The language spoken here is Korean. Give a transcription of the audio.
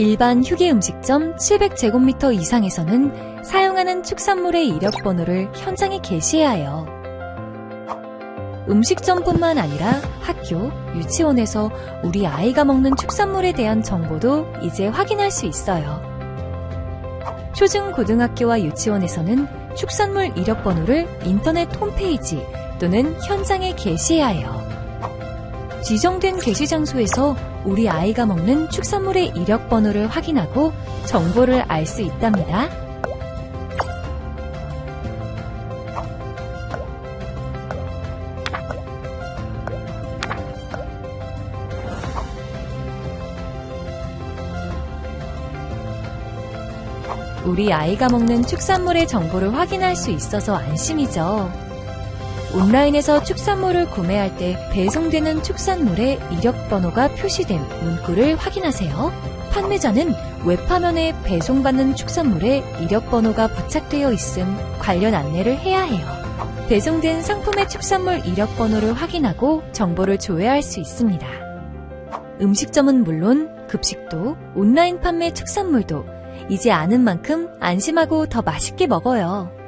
일반 휴게 음식점 700제곱미터 이상에서는 사용하는 축산물의 이력 번호를 현장에 게시해야 해요. 음식점뿐만 아니라 학교, 유치원에서 우리 아이가 먹는 축산물에 대한 정보도 이제 확인할 수 있어요. 초중고등학교와 유치원에서는 축산물 이력 번호를 인터넷 홈페이지 또는 현장에 게시해야 해요. 지정된 게시 장소에서 우리 아이가 먹는 축산물의 이력 번호를 확인하고 정보를 알 수 있답니다. 우리 아이가 먹는 축산물의 정보를 확인할 수 있어서 안심이죠. 온라인에서 축산물을 구매할 때 배송되는 축산물의 이력 번호가 표시된 문구를 확인하세요. 판매자는 웹화면에 배송받는 축산물의 이력 번호가 부착되어 있음 관련 안내를 해야 해요. 배송된 상품의 축산물 이력 번호를 확인하고 정보를 조회할 수 있습니다. 음식점은 물론 급식도 온라인 판매 축산물도 이제 아는 만큼 안심하고 더 맛있게 먹어요.